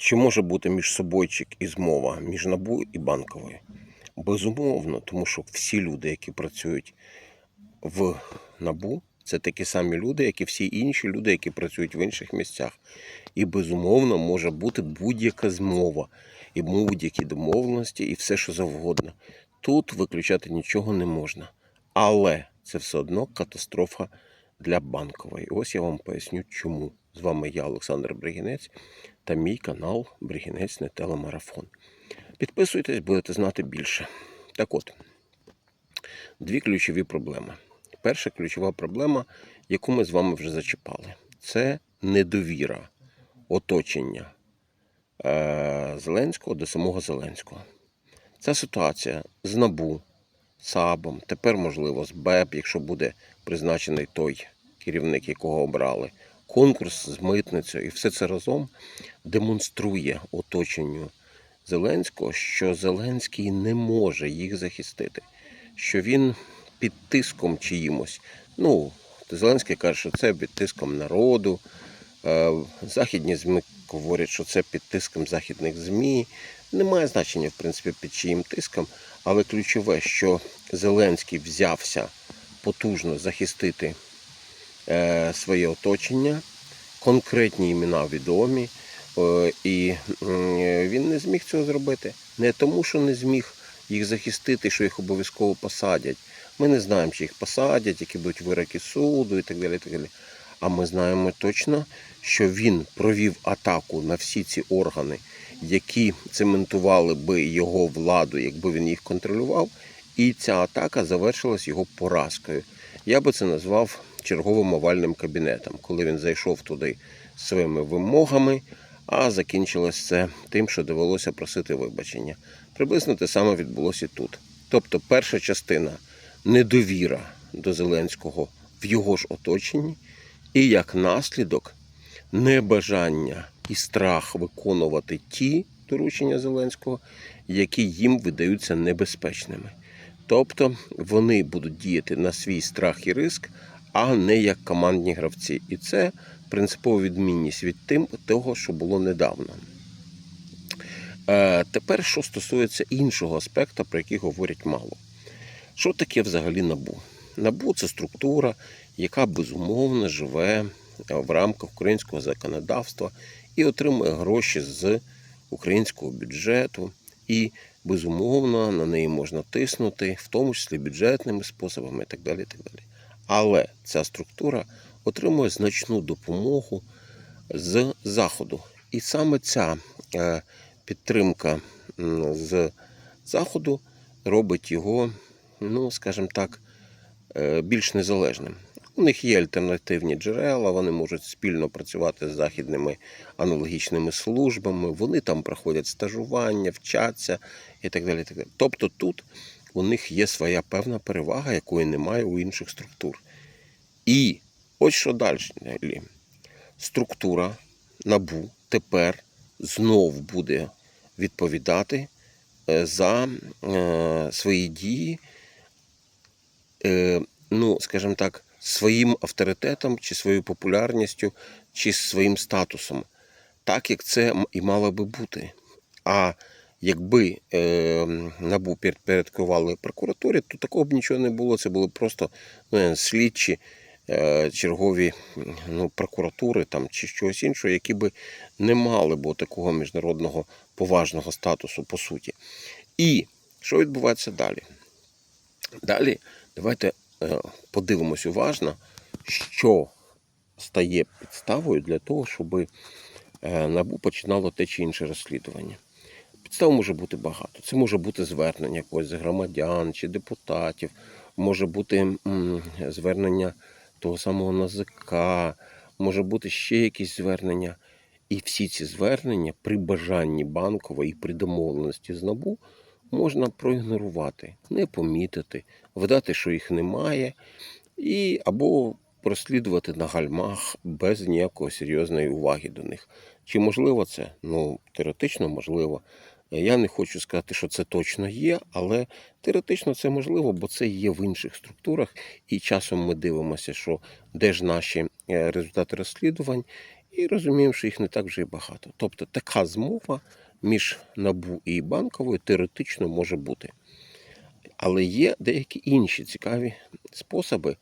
Чи може бути між собойчик і змова між НАБУ і банковою? Безумовно, тому що всі люди, які працюють в НАБУ, це такі самі люди, як і всі інші люди, які працюють в інших місцях. І безумовно може бути будь-яка змова, і будь-які домовленості, і все, що завгодно. Тут виключати нічого не можна. Але це все одно катастрофа для банкової. Ось я вам поясню, чому. З вами я, Олександр Бригінець, та мій канал Бригінець не телемарафон. Підписуйтесь, будете знати більше. Так от, дві ключові проблеми. Перша ключова проблема, яку ми з вами вже зачіпали, це недовіра оточення е, Зеленського до самого Зеленського. Ця ситуація з НАБУ, САБом, тепер, можливо, з БЕП, якщо буде призначений той керівник, якого обрали, конкурс з митницею, і все це разом демонструє оточенню Зеленського, що Зеленський не може їх захистити, що він під тиском чиїмось. Ну, Зеленський каже, що це під тиском народу. Е, Західні ЗМІ говорять, що це під тиском західних ЗМІ. Немає значення, в принципі, під чиїм тиском, але ключове, що Зеленський взявся потужно захистити своє оточення, конкретні імена відомі, е, і він не зміг цього зробити. Не тому, що не зміг їх захистити, що їх обов'язково посадять. Ми не знаємо, чи їх посадять, які будуть вироки суду і так далі. Так далі. А ми знаємо точно, що він провів атаку на всі ці органи, які цементували би його владу, якби він їх контролював. І ця атака завершилась його поразкою. Я би це назвав черговим овальним кабінетом, коли він зайшов туди з своїми вимогами, а закінчилось це тим, що довелося просити вибачення. Приблизно те саме відбулося і тут. Тобто, перша частина недовіра до Зеленського в його ж оточенні, і як наслідок небажання і страх виконувати ті доручення Зеленського, які їм видаються небезпечними. Тобто вони будуть діяти на свій страх і риск, а не як командні гравці. І це принципова відмінність від тим, того, що було недавно. Е, тепер, що стосується іншого аспекту, про який говорять мало. Що таке взагалі набу? Набу це структура, яка безумовно живе в рамках українського законодавства і отримує гроші з українського бюджету. І безумовно на неї можна тиснути, в тому числі бюджетними способами і так далі. І так далі. Але ця структура отримує значну допомогу з заходу. І саме ця е, підтримка з заходу робить його, ну скажімо так, е, більш незалежним. У них є альтернативні джерела, вони можуть спільно працювати з західними аналогічними службами, вони там проходять стажування, вчаться і так далі. і так далі. Тобто тут у них є своя певна перевага, якої немає у інших структур. І ось що далі. Структура набу тепер знов буде відповідати е, за е, свої дії, е, ну, скажімо так, своїм авторитетом, чи своєю популярністю, чи своїм статусом, так як це і мало би бути. А якби е, набу підпорядкували прокуратурі, то такого б нічого не було. Це були просто ну, слідчі е, чергові ну, прокуратури там, чи щось іншого, які би не мали б такого міжнародного поважного статусу по суті. І що відбувається далі? Далі давайте е, подивимось уважно, що стає підставою для того, щоб НАБУ починало те чи інше розслідування. Підстав може бути багато. Це може бути звернення когось громадян чи депутатів, може бути звернення того самого НАЗК, може бути ще якісь звернення. І всі ці звернення при бажанні банкової і при домовленості з НАБУ можна проігнорувати, не помітити, видати, що їх немає, і або розслідувати на гальмах без ніякої серйозної уваги до них. Чи можливо це? Ну, теоретично можливо. Я не хочу сказати, що це точно є, але теоретично це можливо, бо це є в інших структурах. І часом ми дивимося, що де ж наші е, результати розслідувань, і розуміємо, що їх не так вже і багато. Тобто така змова між набу і банковою теоретично може бути. Але є деякі інші цікаві способи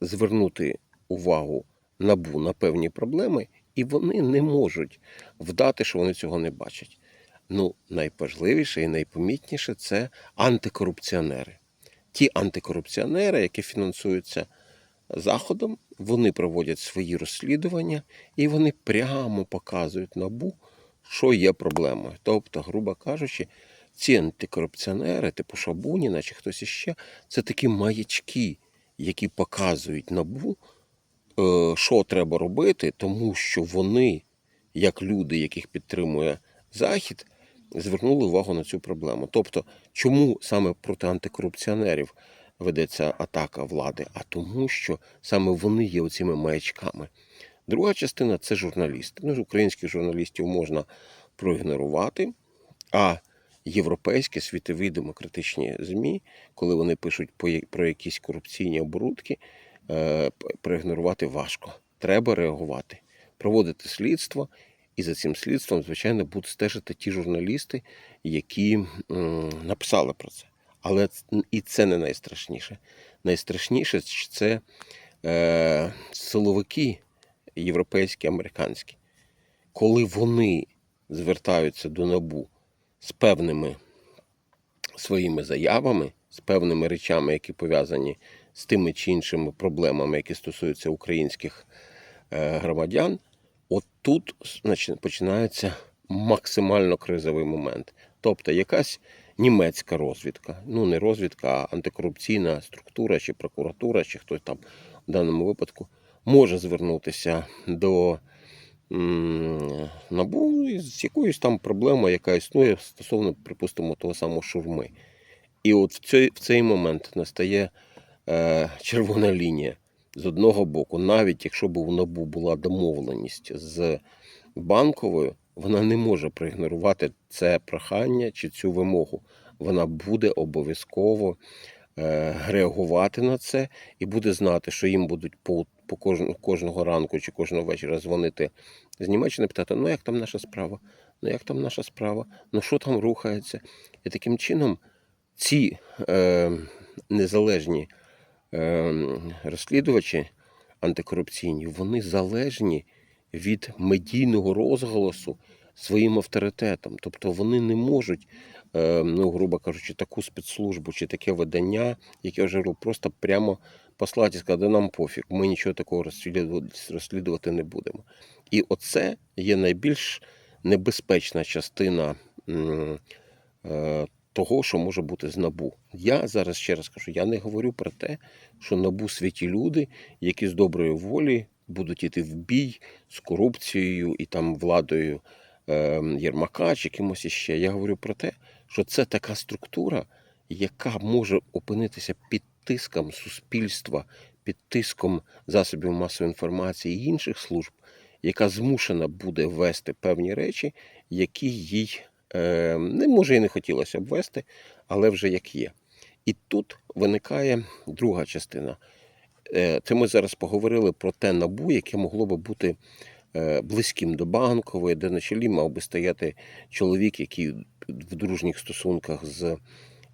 звернути увагу набу на певні проблеми, і вони не можуть вдати, що вони цього не бачать. Ну, найважливіше і найпомітніше це антикорупціонери. Ті антикорупціонери, які фінансуються заходом, вони проводять свої розслідування і вони прямо показують набу, що є проблемою. Тобто, грубо кажучи, ці антикорупціонери, типу Шабуніна чи хтось іще, це такі маячки, які показують набу, що треба робити, тому що вони, як люди, яких підтримує Захід, звернули увагу на цю проблему. Тобто, чому саме проти антикорупціонерів ведеться атака влади? А тому, що саме вони є оціми маячками. Друга частина це журналісти. Ну, українських журналістів можна проігнорувати, а європейські світові демократичні ЗМІ, коли вони пишуть про якісь корупційні оборудки, е, проігнорувати важко. Треба реагувати, проводити слідство, і за цим слідством, звичайно, будуть стежити ті журналісти, які написали про це. Але і це не найстрашніше. Найстрашніше це е, силовики європейські, американські. Коли вони звертаються до набу з певними своїми заявами, з певними речами, які пов'язані з тими чи іншими проблемами, які стосуються українських е, громадян, от тут починається максимально кризовий момент. Тобто якась німецька розвідка, ну не розвідка, а антикорупційна структура чи прокуратура, чи хтось там в даному випадку може звернутися до НАБУ з якоюсь там проблемою, яка існує стосовно, припустимо, того самого шурми. І от в цей, в цей момент настає червона лінія. З одного боку, навіть якщо б у НАБУ була домовленість з банковою, вона не може проігнорувати це прохання чи цю вимогу. Вона буде обов'язково е, реагувати на це і буде знати, що їм будуть по, по кожного, ранку чи кожного вечора дзвонити з Німеччини, питати, ну як там наша справа? Ну як там наша справа? Ну що там рухається? І таким чином ці е, незалежні е, розслідувачі антикорупційні, вони залежні від медійного розголосу своїм авторитетом. Тобто вони не можуть, е, ну, грубо кажучи, таку спецслужбу чи таке видання, яке вже говорив, просто прямо послати і сказати, нам пофіг, ми нічого такого розслідувати, не будемо. І оце є найбільш небезпечна частина е, того, що може бути з набу. Я зараз ще раз кажу, я не говорю про те, що набу святі люди, які з доброї волі будуть іти в бій з корупцією і там владою е, Єрмака чи кимось іще. Я говорю про те, що це така структура, яка може опинитися під тиском суспільства, під тиском засобів масової інформації і інших служб, яка змушена буде ввести певні речі, які їй не може і не хотілося б ввести, але вже як є. І тут виникає друга частина. Е, Це ми зараз поговорили про те набу, яке могло би бути е, близьким до банкової, де на чолі мав би стояти чоловік, який в дружніх стосунках з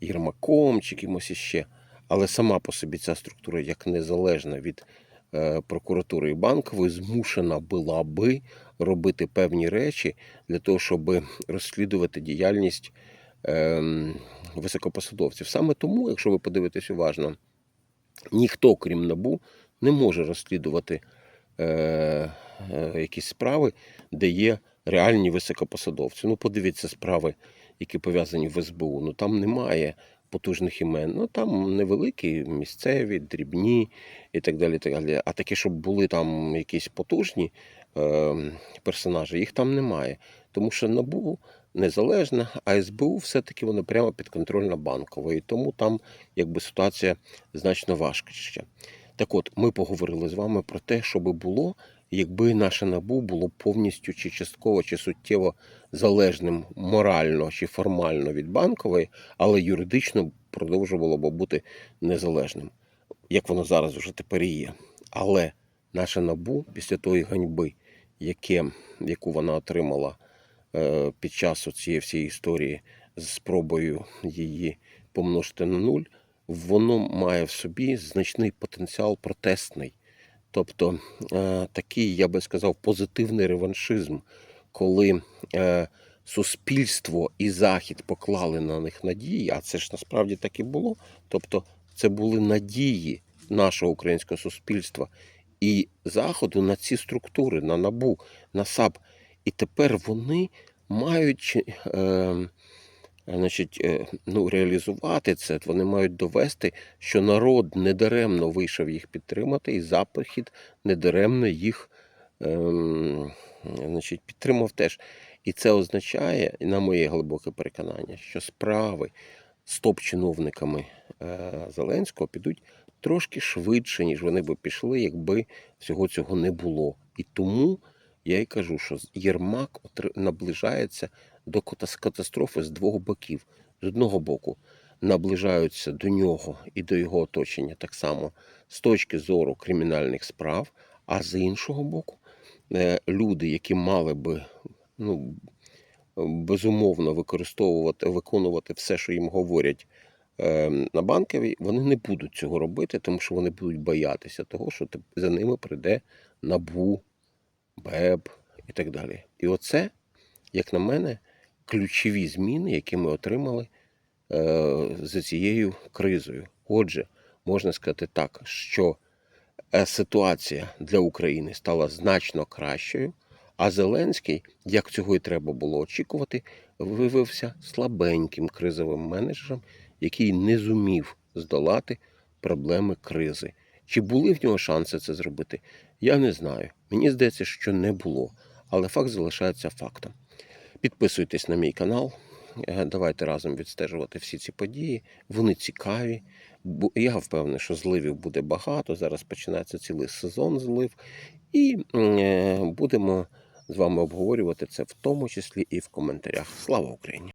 Єрмаком чи кимось іще. Але сама по собі ця структура, як незалежна від е, прокуратури і банкової, змушена була би робити певні речі для того, щоб розслідувати діяльність ем, високопосадовців. Саме тому, якщо ви подивитесь уважно, ніхто, крім НАБУ, не може розслідувати е, е, якісь справи, де є реальні високопосадовці. Ну, подивіться справи, які пов'язані в СБУ. Ну там немає потужних імен. Ну там невеликі, місцеві, дрібні і так далі. так далі. А такі, щоб були там якісь потужні е, персонажі, їх там немає. Тому що НАБУ незалежна, а СБУ все-таки воно прямо підконтрольна банкової. Тому там якби ситуація значно важча. Так от, ми поговорили з вами про те, що би було, якби наше набу було повністю чи частково, чи суттєво залежним морально чи формально від банкової, але юридично продовжувало би бути незалежним, як воно зараз вже тепер і є. Але Наша набу після тої ганьби, яке, яку вона отримала е, під час цієї всієї історії з спробою її помножити на нуль, воно має в собі значний потенціал протестний. Тобто е, такий, я би сказав, позитивний реваншизм, коли е, суспільство і Захід поклали на них надії, а це ж насправді так і було. Тобто, це були надії нашого українського суспільства і Заходу на ці структури, на НАБУ, на САП. І тепер вони мають е, значить, е, ну, реалізувати це, вони мають довести, що народ недаремно вийшов їх підтримати, і Запахід недаремно їх ем, значить, підтримав теж. І це означає, на моє глибоке переконання, що справи з топ-чиновниками е, Зеленського підуть трошки швидше, ніж вони би пішли, якби всього цього не було. І тому я й кажу, що Єрмак наближається до катастрофи з двох боків. З одного боку, наближаються до нього і до його оточення так само з точки зору кримінальних справ, а з іншого боку, е, люди, які мали би ну, безумовно використовувати, виконувати все, що їм говорять е, на банковій, вони не будуть цього робити, тому що вони будуть боятися того, що за ними прийде набу, БЕБ і так далі. І оце, як на мене, ключові зміни, які ми отримали е, за цією кризою. Отже, можна сказати так, що е, ситуація для України стала значно кращою, а Зеленський, як цього і треба було очікувати, виявився слабеньким кризовим менеджером, який не зумів здолати проблеми кризи. Чи були в нього шанси це зробити? Я не знаю. Мені здається, що не було. Але факт залишається фактом. Підписуйтесь на мій канал. Е, Давайте разом відстежувати всі ці події. Вони цікаві. Я впевнений, що зливів буде багато. Зараз починається цілий сезон злив. І е, будемо з вами обговорювати це в тому числі і в коментарях. Слава Україні!